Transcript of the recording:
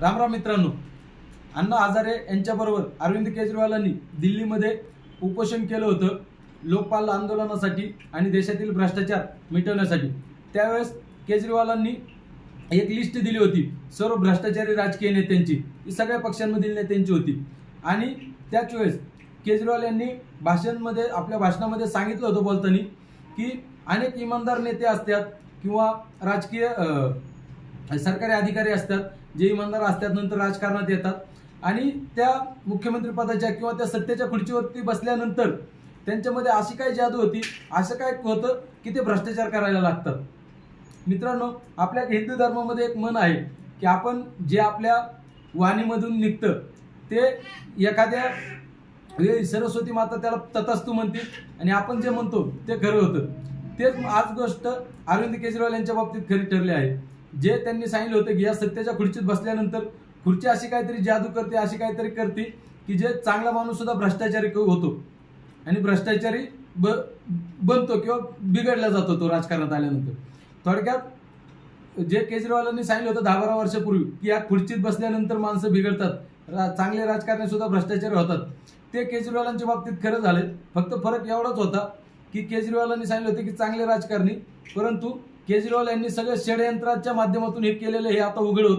रामराम मित्रांनो. अण्णा हजारे यांच्याबरोबर अरविंद केजरीवालांनी दिल्लीमध्ये उपोषण केलं होतं लोकपाल आंदोलनासाठी आणि देशातील भ्रष्टाचार मिटवण्यासाठी. त्यावेळेस केजरीवालांनी एक लिस्ट दिली होती. सर्व भ्रष्टाचारी राजकीय नेत्यांची ही सगळ्या पक्षांमधील नेत्यांची होती. आणि त्याच वेळेस केजरीवाल यांनी भाषणमध्ये आपल्या भाषणामध्ये सांगितलं होतं बोलताना की अनेक इमानदार नेते असतात किंवा राजकीय म्हणजे सरकारी अधिकारी असतात जे इमानदार असतात नंतर राजकारणात येतात. आणि त्या मुख्यमंत्री पदाच्या किंवा त्या सत्तेच्या खुर्चीवरती बसल्यानंतर त्यांच्यामध्ये अशी काय जादू होती असं काय होतं की ते भ्रष्टाचार करायला लागतात. मित्रांनो आपल्या हिंदू धर्मामध्ये एक मन आहे की आपण जे आपल्या वाणीमधून निघतं ते एखाद्या हे सरस्वती माता त्याला ततस्तू म्हणतील आणि आपण जे म्हणतो ते खरं होतं. तेच आज गोष्ट अरविंद केजरीवाल यांच्या बाबतीत खरी ठरली आहे. जे त्यांनी सांगितलं होतं की या सत्तेच्या खुर्चीत बसल्यानंतर खुर्ची अशी काहीतरी जादू करते अशी काहीतरी करते की जे चांगला माणूस सुद्धा भ्रष्टाचारी होतो. आणि भ्रष्टाचारी ब बनतो किंवा बिघडला जातो तो राजकारणात आल्यानंतर. थोडक्यात जे केजरीवालांनी सांगितलं होतं दहा बारा वर्षापूर्वी की या खुर्चीत बसल्यानंतर माणसं बिघडतात रा- चांगले राजकारणी सुद्धा भ्रष्टाचारी होतात. ते केजरीवालांच्या बाबतीत खरं झाले फक्त फरक एवढाच होता की केजरीवालांनी सांगितलं होतं की चांगले राजकारणी परंतु केजरीवाल यांनी सगळं षडयंत्राच्या माध्यमातून हे केलेलं हे आता उघड होतं